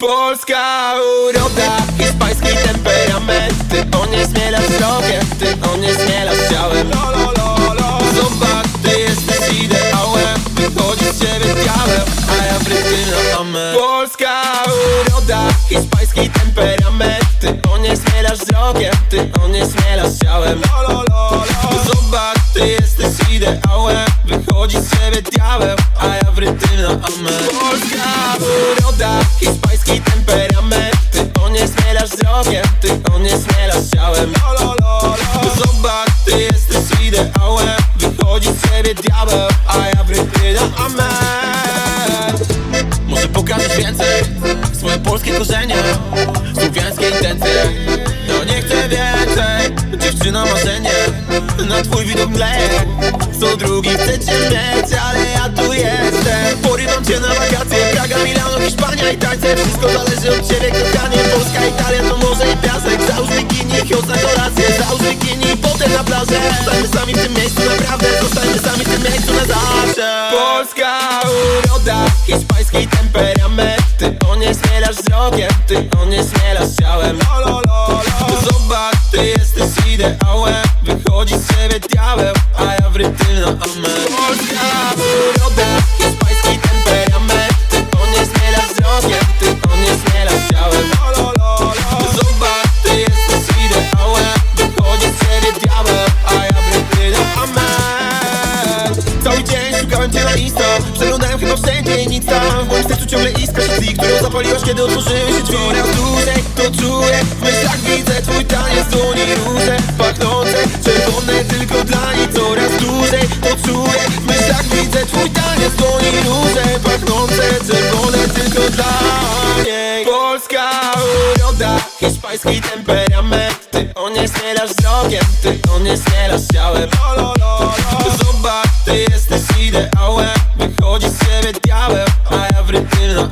Polska uroda, hiszpański temperament Ty onieśmielasz wzrokiem, ty onieśmielasz ciałem. Zobacz, ty jesteś ideałem. Wychodzi z ciebie diabeł, a ja wryty na amen Polska uroda, hiszpański temperament Ty onieśmielasz wzrokiem, ty onieśmielasz ciałem. Zobacz, ty jesteś ideałem. Wychodzi z ciebie diabeł, a ja wryty na amen Polska uroda, hiszpański ciałem Zobacz, ty jesteś ideałem. Wychodzi z ciebie diabeł, a ja wryty na amen Może pokażesz więcej? Swoje polskie korzenie Słowiańskie intencje. No nie chcę więcej Dziewczyna marzenie Na twój widok mleje Co drugi chce cię mieć Ale ja tu jestem. Porywam cię na wakacje Praga, Milano, Hiszpania i tańce. Wszystko zależy od ciebie kochanie Zostańmy sami w tym miejscu naprawdę Zostańmy sami w tym miejscu na zawsze. Polska uroda Hiszpański temperament. Ty onieśmielasz wzrokiem Ty onieśmielasz ciałem. Zobacz, ty jesteś ideałem. Wychodzi z ciebie diabeł A ja wryty na amen. Polska Insta Przeglądałem chyba wszędzie i nic tam. W moim sercu ciągle iskra się tli Którą zapaliłaś, kiedy otworzyły się drzwi. Coraz dłużej to czuję. W myślach widzę twój taniec dłoni róże. Pachnące, czerwone tylko dla niej Coraz dłużej to czuję. W myślach widzę twój taniec dłoni róże. Pachnące, czerwone tylko dla niej. Polska uroda Hiszpański temperament. Ty onieśmielasz wzrokiem Ty onieśmielasz ciałem ideałem Wychodzi z siebie diabeł, a ja w rytmie na